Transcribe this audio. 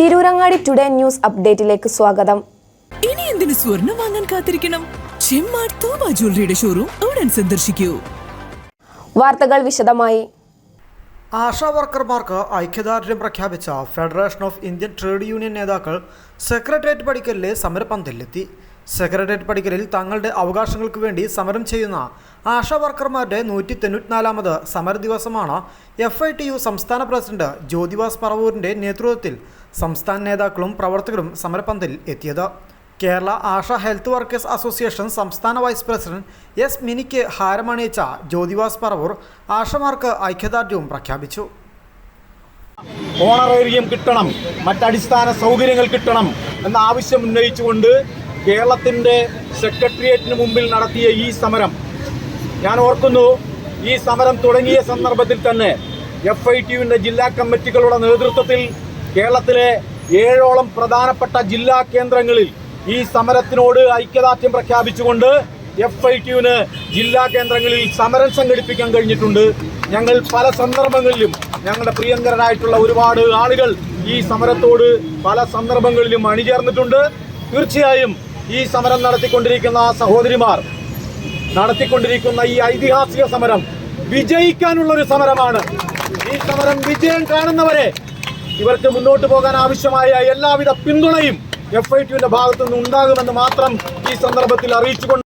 Tirurangadi today news അപ്ഡേറ്റിലേക്ക് സ്വാഗതം. ഇനി എന്തിനു സ്വർണം വാങ്ങാൻ കാത്തിരിക്കണം? ചെമ്മാട് തോമ ജ്വല്ലറിയുടെ ഷോറൂം ഉടൻ സന്ദർശിക്കൂ. വാർത്തകൾ വിശദമായി. ആശാ വർക്കർമാർക്ക് ഐക്യദാർഢ്യം പ്രഖ്യാപിച്ച federation of Indian trade union നേതാക്കൾ സെക്രട്ടേറിയറ്റ് പടിക്കലിലെ സമരപന്തലിലെത്തി. സെക്രട്ടേറിയറ്റ് പടിക്കലിൽ തങ്ങളുടെ അവകാശങ്ങൾക്ക് വേണ്ടി സമരം ചെയ്യുന്ന ആശാ വർക്കർമാരുടെ നൂറ്റി തൊണ്ണൂറ്റിനാലാമത് സമര ദിവസമാണ് എഫ് ഐ ടി യു സംസ്ഥാന പ്രസിഡന്റ് ജ്യോതിവാസ് പറവൂരിന്റെ നേതൃത്വത്തിൽ സംസ്ഥാന നേതാക്കളും പ്രവർത്തകരും സമരപന്തലിൽ എത്തിയത്. Kerala ASHA health workers association സംസ്ഥാന വൈസ് പ്രസിഡന്റ് എസ് മിനിക്ക് ഹാരമണിയിച്ച ജ്യോതിവാസ് പറവൂർ ആശമാർക്ക് ഐക്യദാർഢ്യവും പ്രഖ്യാപിച്ചു. ഓണറേറിയം കിട്ടണം. മറ്റടിസ്ഥാന സൗകര്യങ്ങൾ കിട്ടണം എന്ന ആവശ്യം ഉന്നയിച്ചുകൊണ്ട് കേരളത്തിന്റെ സെക്രട്ടേറിയറ്റിന് മുമ്പിൽ നടത്തിയ ഈ സമരം ഞാൻ ഓർക്കുന്നു ഈ സമരം തുടങ്ങിയ സന്ദർഭത്തിൽ തന്നെ എഫ് ഐ ടി യുവിന്റെ ജില്ലാ കമ്മിറ്റികളുടെ നേതൃത്വത്തിൽ കേരളത്തിലെ ഏഴോളം പ്രധാനപ്പെട്ട ജില്ലാ കേന്ദ്രങ്ങളിൽ ഈ സമരത്തിനോട് ഐക്യദാർഢ്യം പ്രഖ്യാപിച്ചുകൊണ്ട് എഫ് ഐ ടിയുവിന് ജില്ലാ കേന്ദ്രങ്ങളിൽ സമരം സംഘടിപ്പിക്കാൻ കഴിഞ്ഞിട്ടുണ്ട്. ഞങ്ങൾ പല സന്ദർഭങ്ങളിലും ഞങ്ങളുടെ പ്രിയങ്കരനായിട്ടുള്ള ഒരുപാട് ആളുകൾ ഈ സമരത്തോട് പല സന്ദർഭങ്ങളിലും അണിചേർന്നിട്ടുണ്ട്. തീർച്ചയായും ഈ സമരം നടത്തിക്കൊണ്ടിരിക്കുന്ന സഹോദരിമാർ നടത്തിക്കൊണ്ടിരിക്കുന്ന ഈ ഐതിഹാസിക സമരം വിജയിക്കാനുള്ള ഒരു സമരമാണ്. ഈ സമരം വിജയം കാണുന്നവരെ ഇവർക്ക് മുന്നോട്ട് പോകാൻ ആവശ്യമായ എല്ലാവിധ പിന്തുണയും എഫ് ഐ ടിയുടെ ഭാഗത്തുനിന്ന് ഉണ്ടാകുമെന്ന് മാത്രം ഈ സന്ദർഭത്തിൽ അറിയിച്ചുകൊണ്ട്